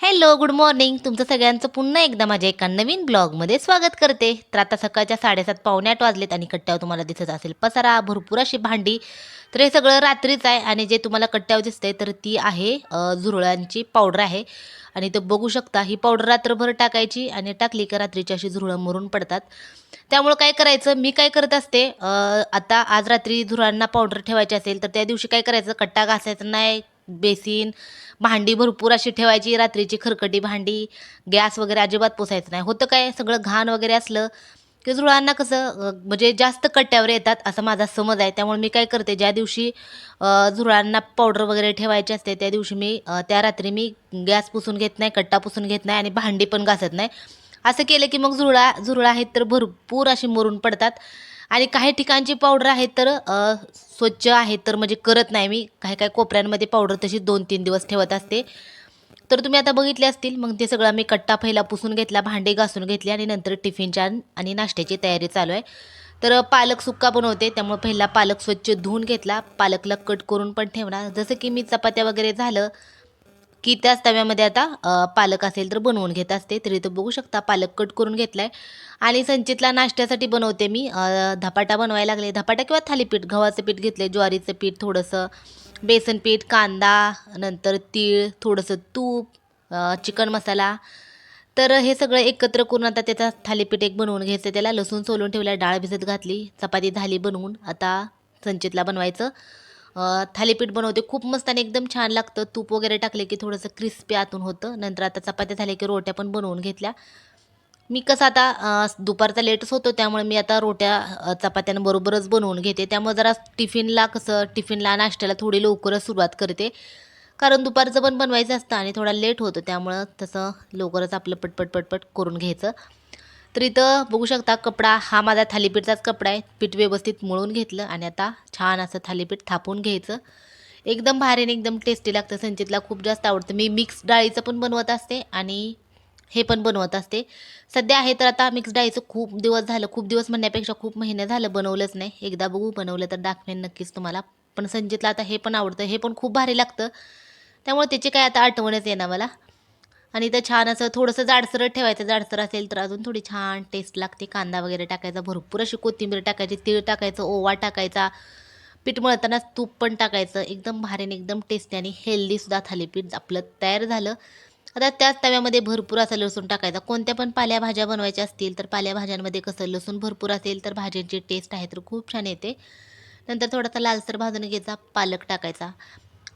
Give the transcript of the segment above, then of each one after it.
Hello good morning. तुमचं सगळ्यांचं पुन्हा एकदा माझ्या एका नवीन ब्लॉगमध्ये स्वागत करते. तर आता सकाळच्या साडेसात पावणे आठ वाजलेत आणि कट्ट्यावर तुम्हाला दिसत असेल पसारा भरपूर अशी भांडी. तर हे सगळं रात्रीच आहे आणि जे तुम्हाला कट्ट्यावर दिसतंय तर ती आहे झुरळांची पावडर आहे. आणि तर बघू शकता ही पावडर रात्रभर टाकायची आणि टाकली का रात्रीची अशी झुरळं मरून पडतात. त्यामुळं काय करायचं मी काय करत असते आता आज रात्री झुरळांना पावडर ठेवायची असेल तर त्या दिवशी काय करायचं कट्टा घासायचा नाही बेसिन भांडी भरपूर अशी ठेवायची रात्रीची खरकटी भांडी गॅस वगैरे अजिबात पुसायचं नाही. होतं काय सगळं घाण वगैरे असलं की जुळांना कसं म्हणजे जास्त कट्ट्यावर येतात असा माझा समज आहे. त्यामुळे मी काय करते ज्या दिवशी झुरळांना पावडर वगैरे ठेवायची असते त्या दिवशी मी त्या रात्री मी गॅस पुसून घेत नाही कट्टा पुसून घेत नाही आणि भांडी पण घासत नाही. असं केलं की मग झुरळा झुरळा आहेत तर भरपूर अशी मरून पडतात. आणि काही ठिकाणची पावडर आहेत तर स्वच्छ आहेत तर म्हणजे करत नाही मी. काही काही कोपऱ्यांमध्ये पावडर तशी दोन तीन दिवस ठेवत असते. तर तुम्ही आता बघितले असतील मग ते सगळं मी कट्टा पहिला पुसून घेतला भांडे घासून घेतले आणि नंतर टिफिनच्या आणि नाश्त्याची तयारी चालू आहे. तर पालक सुक्का बनवते त्यामुळे पहिला पालक स्वच्छ धुवून घेतला. पालकला कट करून पण ठेवणार. जसं की मी चपात्या वगैरे झालं की त्याच तव्यामध्ये आता पालक असेल तर बनवून घेत असते. तरी तो बघू शकता पालक कट करून घेतला आहे आणि संचितला नाश्त्यासाठी बनवते मी. धपाटा बनवायला लागले. धपाटा किंवा थालीपीठ गव्हाचं पीठ घेतले ज्वारीचं पीठ थोडंसं बेसन पीठ कांदा नंतर तीळ थोडंसं तूप चिकन मसाला. तर हे सगळं एकत्र करून आता त्याचा थालीपीठ एक बनवून घ्यायचं. त्याला लसूण सोलून ठेवला डाळ भिजत घातली चपाती झाली बनवून. आता संचितला बनवायचं. थालीपीठ बनवते. खूप मस्त आणि एकदम छान लागतं. तूप वगैरे टाकले की थोडंसं क्रिस्पी आतून होतं. नंतर आता चपात्या झाल्या की रोट्या पण बनवून घेतल्या. मी कसं आता दुपारचा लेटच होतो. त्यामुळे मी आता रोट्या चपात्यांबरोबरच बनवून घेते. त्यामुळे जरा टिफिनला कसं टिफिनला नाश्त्याला थोडी लवकरच सुरुवात करते. कारण दुपारचं पण बनवायचं असतं आणि थोडा लेट होतो. त्यामुळं तसं लवकरच आपलं पटपट पटपट करून घ्यायचं. तर इथं बघू शकता कपडा हा माझा थालीपीठचाच कपडा आहे. पीठ व्यवस्थित मळून घेतलं आणि आता छान असं थालीपीठ थापून घ्यायचं. एकदम भारी आणि एकदम टेस्टी लागतं. संचितला खूप जास्त आवडतं. मी मिक्स डाळीचं पण बनवत असते आणि हे पण बनवत असते. सध्या आहे तर आता मिक्स डाळीचं खूप दिवस झालं. खूप दिवस म्हणण्यापेक्षा खूप महिने झालं बनवलंच नाही. एकदा बघू बनवलं तर दाखवेन नक्कीच तुम्हाला. पण संचितला आता हे पण आवडतं. हे पण खूप भारी लागतं. त्यामुळे त्याची काय आता आठवणच येणार मला. आणि इथं छान असं थोडंसं जाडसर ठेवायचं जाडसर असेल तर अजून थोडी छान टेस्ट लागते. कांदा वगैरे टाकायचा भरपूर अशी कोथिंबीर टाकायची तीळ टाकायचं ओवा टाकायचा. पीठ मळतानाच तूप पण टाकायचं. एकदम भारीने एकदम टेस्टी आणि हेल्दीसुद्धा थालीपीठ आपलं तयार झालं. आता त्याच तव्यामध्ये भरपूर असं लसूण टाकायचा. कोणत्या पण पाल्याभाज्या बनवायच्या असतील तर पाल्याभाज्यांमध्ये कसं लसूण भरपूर असेल तर भाज्यांची टेस्ट आहे तर खूप छान येते. नंतर थोडासा लालसर भाजून घ्यायचा पालक टाकायचा.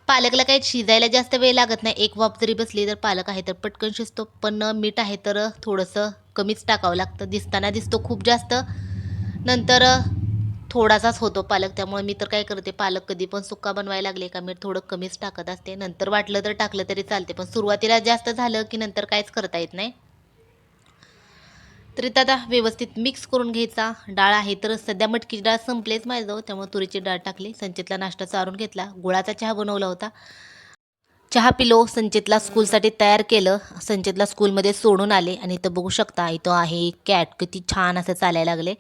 पालकला काही शिजायला जास्त वेळ लागत नाही. एक वाफ जरी बसली तर पालक आहे तर पटकन शिजतो. पण मीठ आहे तर थोडंसं कमीच टाकावं लागतं. दिसताना दिसतो खूप जास्त. नंतर थोडासाच होतो पालक. त्यामुळे मी तर काय करते पालक कधी पण सुक्का बनवायला लागले का मीठ थोडं कमीच टाकत असते. नंतर वाटलं तर टाकलं तरी चालते. पण सुरुवातीला जास्त झालं की नंतर काहीच करता येत नाही. तरी दादा व्यवस्थित मिक्स करून घ्यायचा. डाळ आहे तर सध्या मटकीची डाळ संपलेच माझ्याजवळ त्यामुळे तुरीची डाळ टाकली. संचितला नाश्ता चारून घेतला. गुळाचा चहा बनवला होता. चहा पिलो. संचितला स्कूलसाठी तयार केलं. संचितला स्कूलमध्ये सोडून आले. आणि इथं बघू शकता इथं आहे कॅट. किती छान असं चालायला लागले.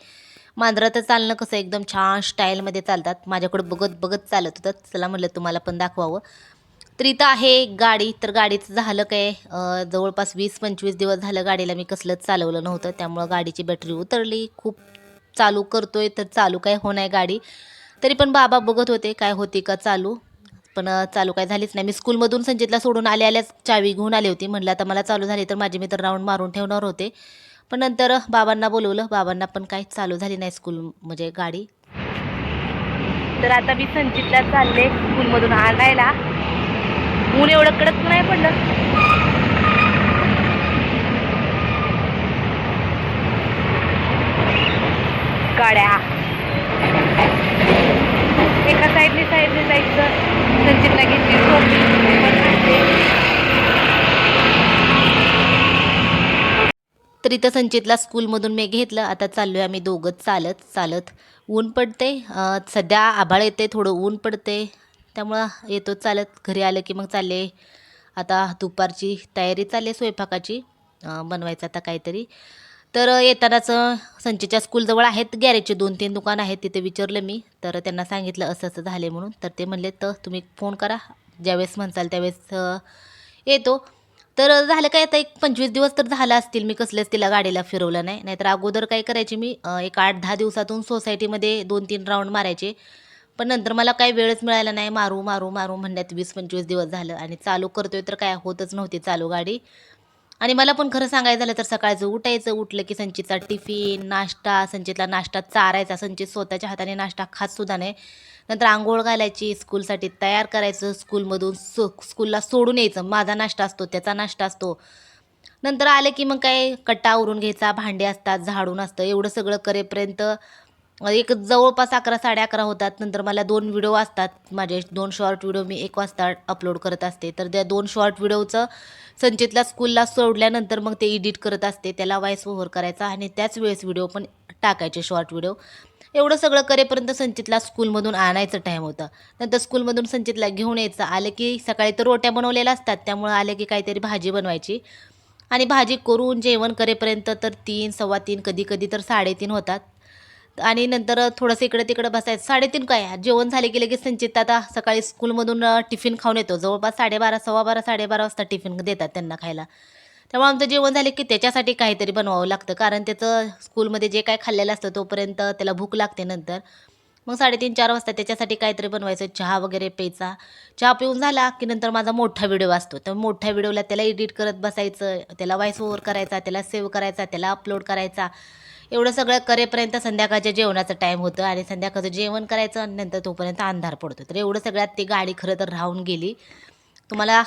मांजरा तर चालणं कसं एकदम छान स्टाईलमध्ये चालतात. माझ्याकडे बघत बघत चालत होतं. चला म्हटलं तुम्हाला पण दाखवावं. तर इथं आहे गाडी तर गाडीचं झालं काय? जवळपास वीस पंचवीस दिवस झालं गाडीला मी कसलंच चालवलं नव्हतं. त्यामुळं गाडीची बॅटरी उतरली. खूप चालू करतोय तर चालू काय होणार गाडी. तरी पण बाबा बघत होते काय होती का चालू. पण चालू काय झालीच नाही. मी स्कूलमधून संचितला सोडून आले आल्याच चावी घेऊन आले होती. म्हटलं आता मला चालू झाली तर माझे मित्र राऊंड मारून ठेवणार होते. पण नंतर बाबांना बोलवलं. बाबांना पण काही चालू झाली नाही स्कूल म्हणजे गाडी. तर आता मी संचितला चालले स्कूलमधून आणायला. ऊन एवढं कडक नाही पडलं. गाड्या. एका साईडने साईडने जायचं. संचितला घेतली तर इथं संचितला स्कूलमधून मी घेतलं. आता चाललोय आम्ही दोघंच चालत चालत. ऊन पडते सध्या आभाळ येते थोडं ऊन पडते त्यामुळं येतो चालत घरी आलं की मग चालले. आता दुपारची तयारी चालली स्वयंपाकाची बनवायचं आता काहीतरी. तर येतानाच संचेच्या स्कूलजवळ आहेत गॅरेजचे दोन तीन दुकान आहेत तिथे विचारलं मी. तर त्यांना सांगितलं असं असं झाले म्हणून. तर ते म्हणले तर तुम्ही फोन करा. ज्यावेळेस म्हणसाल त्यावेळेस येतो. तर झालं काय आता एक पंचवीस दिवस तर झालं असतील. मी कसलेच तिला गाडीला फिरवलं नाही. नाहीतर अगोदर काय करायची मी एक आठ दहा दिवसातून सोसायटीमध्ये दोन तीन राऊंड मारायचे. पण नंतर मला काही वेळच मिळाला नाही. मारू मारू मारू म्हणण्यात वीस पंचवीस दिवस झालं आणि चालू करतोय तर काय होतच नव्हती चालू गाडी. आणि मला पण खरं सांगायचं झालं तर सकाळचं उठायचं उठलं की संचितचा टिफिन नाश्ता संचितला नाश्ता चारायचा. संचित स्वतःच्या हाताने नाश्ता खात सुद्धा नाही. नंतर आंघोळ घालायची स्कूलसाठी तयार करायचं स्कूलमधून सो स्कूलला सोडून यायचं. माझा नाश्ता असतो त्याचा नाश्ता असतो. नंतर आले की मग काय कट्टा आवरून घ्यायचा भांडे असतात झाडून असतं. एवढं सगळं करेपर्यंत म्हणजे एक जवळपास अकरा साडे अकरा होतात. नंतर मला दोन व्हिडिओ असतात माझे दोन शॉर्ट व्हिडिओ मी एक वाजता अपलोड करत असते. तर त्या दोन शॉर्ट व्हिडिओचं संचितला स्कूलला सोडल्यानंतर मग ते एडिट करत असते. त्याला व्हॉइस ओव्हर करायचा आणि त्याच वेळेस व्हिडिओ पण टाकायचे शॉर्ट व्हिडिओ एवढं सगळं करेपर्यंत संचितला स्कूलमधून आणायचं टाईम होतं. नंतर स्कूलमधून संचितला घेऊन यायचं. आलं की सकाळी तर रोट्या बनवलेल्या असतात. त्यामुळे आले की काहीतरी भाजी बनवायची. आणि भाजी करून जेवण करेपर्यंत तर तीन सव्वा तीन कधी कधी तर साडेतीन होतात. आणि नंतर थोडंसं इकडे तिकडे बसायचं. साडेतीन काय? जेवण झाले की लगेच संचित आता सकाळी स्कूलमधून टिफिन खाऊन येतो. जवळपास साडेबारा सव्वा बारा साडेबारा वाजता टिफिन देतात त्यांना खायला. त्यामुळे आमचं जेवण झालं की त्याच्यासाठी काहीतरी बनवावं लागतं. कारण त्याचं स्कूलमध्ये जे काय खाल्लेलं असतं तोपर्यंत त्याला भूक लागते नंतर. मग साडेतीन चार वाजता त्याच्यासाठी काहीतरी बनवायचं. चहा वगैरे प्यायचा. चहा पिऊन झाला की नंतर माझा मोठा व्हिडिओ असतो. तर मोठ्या व्हिडिओला त्याला एडिट करत बसायचं. त्याला व्हॉइस ओव्हर करायचा त्याला सेव्ह करायचा त्याला अपलोड करायचा. एवढं सगळं करेपर्यंत संध्याकाळच्या जेवणाचं टाईम होतं आणि संध्याकाळचं जेवण करायचं आणि नंतर तोपर्यंत अंधार पडतो. तर एवढं सगळ्यात ती गाडी खरं तर राहून गेली. तुम्हाला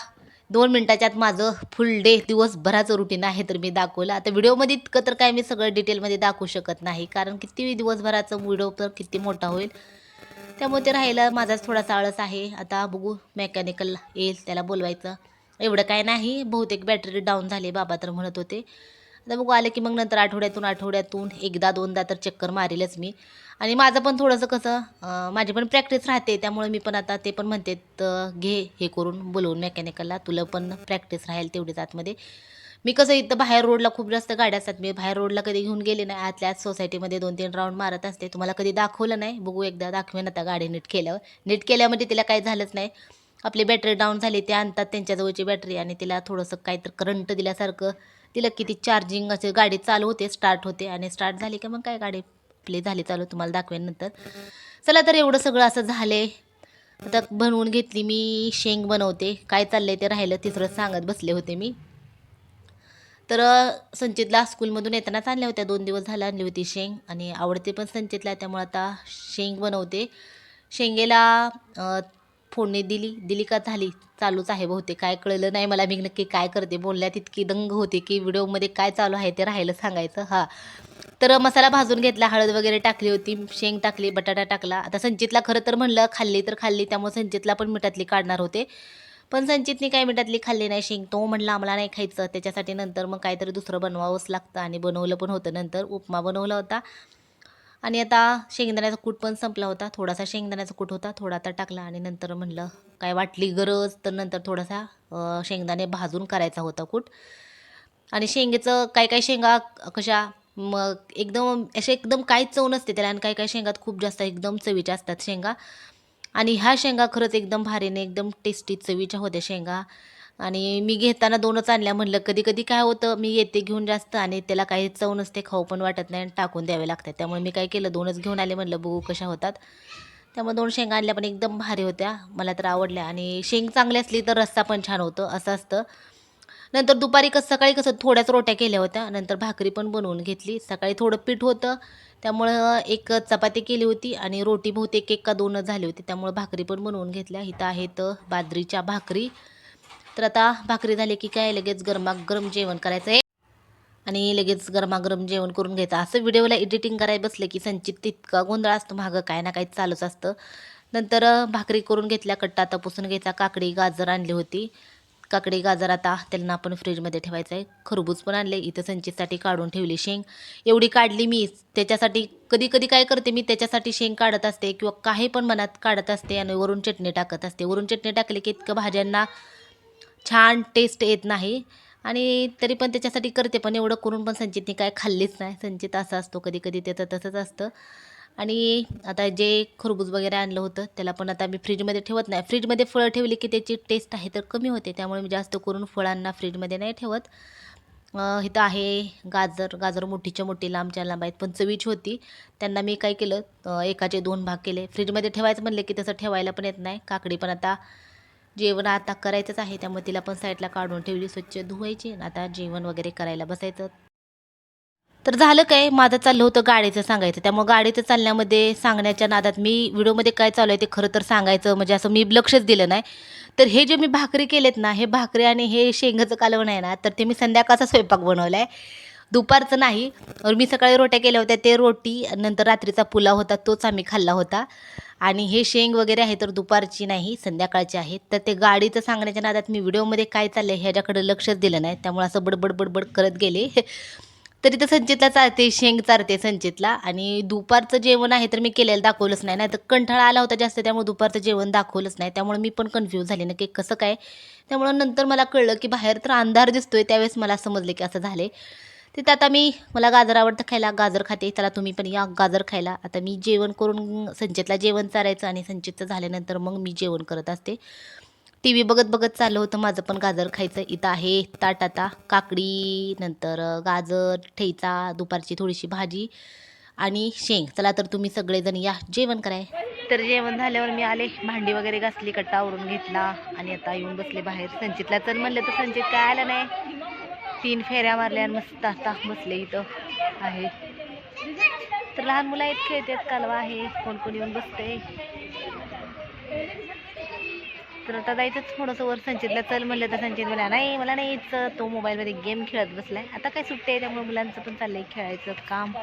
दोन मिनटाच्यात माझं फुल डे दिवसभराचं रुटीन आहे तर मी दाखवलं. आता व्हिडिओमध्ये इतकं तर काय मी सगळं डिटेलमध्ये दाखवू शकत नाही. कारण किती दिवसभराचं व्हिडिओ तर किती मोठा होईल. त्यामुळे ते राहिलं माझाच थोडासा आळस आहे. आता बघू मेकॅनिकल येईल त्याला बोलवायचं. एवढं काय नाही. बहुतेक बॅटरी डाऊन झाली बाबा तर म्हणत होते. आता बघू आले की मग नंतर आठवड्यातून आठवड्यातून एकदा दोनदा तर चक्कर मारेलच मी. आणि माझं पण थोडंसं कसं माझी पण प्रॅक्टिस राहते त्यामुळे मी पण आता ते पण म्हणते घे हे करून बोलवून मेकॅनिकलला तुला पण प्रॅक्टिस राहील तेवढीच आतमध्ये. मी कसं इथं बाहेर रोडला खूप जास्त गाड्या असतात मी बाहेर रोडला कधी घेऊन गेले नाही आतल्या आत सोसायटीमध्ये दोन तीन राऊंड मारत असते तुम्हाला कधी दाखवलं नाही बघू एकदा दाखवेन आता गाडी नीट केल्यावर. नीट केल्यामध्ये म्हणजे तिला काही झालंच नाही. आपली बॅटरी डाऊन झाली ते आणतात त्यांच्याजवळची बॅटरी आणि तिला थोडंसं काहीतरी करंट दिल्यासारखं तिला किती चार्जिंग असे गाडी चालू होते स्टार्ट होते आणि स्टार्ट झाली की मग काय गाडी प्ले झाली चालू तुम्हाला दाखवेन नंतर. चला तर एवढं सगळं असं झाले आता बनवून घेतली मी शेंग बनवते. काय चाललंय ते राहिलं तिसरं सांगत बसले होते मी. तर संचितला स्कूलमधून येतानाच आणल्या होत्या. दोन दिवस झाला आणली होती शेंग आणि आवडते पण संचितला त्यामुळे आता शेंग बनवते. शेंगेला फोडणी दिली दिली का झाली? चालूच आहे बहुतेक. काय कळलं नाही मला. मी नक्की काय करते? बोलण्यात इतकी दंग होते की व्हिडिओमध्ये काय चालू आहे ते राहिलं सांगायचं. हां. तर मसाला भाजून घेतला हळद वगैरे टाकली होती शेंग टाकली बटाटा टाकला. आता संचितला खरं तर म्हणलं खाल्ली तर खाल्ली त्यामुळे संचितला पण मिठातली काढणार होते. पण संचितनी काय मिठातली खाल्ली नाही शेंग तो म्हणला आम्हाला नाही खायचं. त्याच्यासाठी नंतर मग काहीतरी दुसरं बनवावंच लागतं. आणि बनवलं पण होतं नंतर. उपमा बनवला होता. आणि आता शेंगदाण्याचा कूट पण संपला होता. थोडासा शेंगदाण्याचा कूट होता थोडा आता टाकला आणि नंतर म्हणलं काय वाटली गरज? तर नंतर थोडासा शेंगदाणे भाजून करायचा होता कूट. आणि शेंगेचं काय काय शेंगा कशा मग एकदम असे एकदम काहीच चव नसते त्याला आणि काही काही शेंगात खूप जास्त एकदम चवीच्या असतात शेंगा. आणि ह्या शेंगा खरंच एकदम भारीने एकदम टेस्टी चवीच्या होत्या शेंगा. आणि मी घेताना दोनच आणल्या. म्हणलं कधी कधी काय होतं मी येते घेऊन जास्त आणि त्याला काही चव नसते खाऊ पण वाटत नाही आणि टाकून द्यावे लागतात. त्यामुळे मी काय केलं दोनच घेऊन आले. म्हणलं बघू कशा होतात. त्यामुळे दोन शेंगा आणल्या पण एकदम भारी होत्या. मला तर आवडल्या. आणि शेंग चांगली असली तर रस्सा पण छान होतं असं असतं. नंतर दुपारी कसं सकाळी कसं थोड्याच रोट्या केल्या होत्या. नंतर भाकरी पण बनवून घेतली. सकाळी थोडं पीठ होतं. त्यामुळं एक चपाती केली होती आणि रोटी बहुतेक एक का दोनच झाली होती. त्यामुळं भाकरी पण बनवून घेतल्या. इथं आहेत बाजरीच्या भाकरी. तर आता भाकरी झाली की काय? लगेच गरमागरम जेवण करायचं आहे आणि लगेच गरमागरम जेवण करून घ्यायचं. असं व्हिडिओला एडिटिंग करायला बसलं की संचित तितका गोंधळ असतो. मागं काय ना काही चालूच असतं. नंतर भाकरी करून घेतल्या कट्टा आता पुसून घ्यायचा काकडी गाजर आणली होती. काकडी गाजर आता त्यांना आपण फ्रीजमध्ये ठेवायचं आहे खरबूज पण आणले. इथं संचितसाठी काढून ठेवली शेंग. एवढी काढली मी. त्याच्यासाठी कधी कधी काय करते मी? त्याच्यासाठी शेंग काढत असते किंवा काही पण मनात काढत असते आणि वरून चटणी टाकत असते. वरून चटणी टाकली की इतकं भाज्यांना छान टेस्ट येत नाही. आणि तरी पण त्याच्यासाठी करते पण एवढं करून पण संचितने काय खाल्लीच नाही. संचित असा असतो कधी कधी त्याचं तसंच असतं. आणि आता जे खरबूज वगैरे आणलं होतं त्याला पण आता मी फ्रीजमध्ये ठेवत नाही. फ्रीजमध्ये फळं ठेवली की त्याची टेस्ट आहे तर कमी होते. त्यामुळे मी जास्त करून फळांना फ्रीजमध्ये नाही ठेवत. इथं आहे गाजर गाजर मोठीच्या मोठी लांबच्या लांब आहेत पण चवीची होती. त्यांना मी काय केलं एकाचे दोन भाग केले. फ्रीजमध्ये ठेवायचं म्हणले की तसं ठेवायला पण येत नाही. काकडी पण आता जेवण आता करायचंच आहे. त्यामुळे तिला पण साईडला काढून ठेवली स्वच्छ धुवायची आता जेवण वगैरे करायला बसायचं. तर झालं काय? माझं चाललं होतं गाडीचं सांगायचं. त्यामुळे गाडीचं चालण्यामध्ये सांगण्याच्या नादात मी व्हिडिओमध्ये काय चालू आहे ते खरं तर सांगायचं. म्हणजे असं मी लक्षच दिलं नाही. तर हे जे मी भाकरी केलेत ना हे भाकरी आणि हे शेंगाचं कालवण आहे ना तर ते मी संध्याकाळचा स्वयंपाक बनवला आहे दुपारचं नाही. और मी सकाळी रोट्या केल्या होत्या ते रोटी नंतर रात्रीचा पुलाव होता तोच आम्ही खाल्ला होता. आणि हे शेंग वगैरे आहे तर दुपारची नाही संध्याकाळची आहेत तर ते गाडीचं सांगण्याच्या नादात मी व्हिडिओमध्ये काय चाललं आहे ह्याच्याकडे लक्षच दिलं नाही. त्यामुळे असं बडबड बडबड करत गेले. तरी तर संचितला चालते शेंग चालते संचितला. आणि दुपारचं जेवण आहे तर मी केलेलं दाखवलंच नाही. नाही तर कंठाळा आला होता जास्त त्यामुळे दुपारचं जेवण दाखवलंच नाही. त्यामुळे मी पण कन्फ्यूज झाले ना की कसं काय. त्यामुळं नंतर मला कळलं की बाहेर तर अंधार दिसतोय त्यावेळेस मला समजले की असं झाले तिथं आता मी मला गाजर आवडतं खायला गाजर खाते. त्याला तुम्ही पण या गाजर खायला. आता मी जेवण करून संचितला जेवण चारायचं आणि संचितचं झाल्यानंतर मग मी जेवण करत असते. टी व्ही बघत बघत चाललं होतं माझं पण गाजर खायचं इथं आहे. ताट आता काकडी नंतर गाजर ठेचा दुपारची थोडीशी भाजी आणि शेंग. चला तर तुम्ही सगळेजण या. जेवण कराय. तर जेवण झाल्यावर मी आले. भांडी वगैरे घासली कट्टा आवरून घेतला आणि आता येऊन बसले बाहेर. संचितला तर म्हणलं तर संचित काय आलं नाही. तीन फेऱ्या मारल्या मस्त आता बसले इथं आहे. तर लहान मुलं आहेत खेळतात कालवा आहे कोण कोण येऊन बसते तर आता जायचंच थोडंसं वर संचितला चल म्हणलं तर संचित मला नाही मला नाही यायचं. तो मोबाईलमध्ये गेम खेळत बसलाय. आता काय सुट्टी आहे त्यामुळे मुलांचं पण चाललंय खेळायचं काम.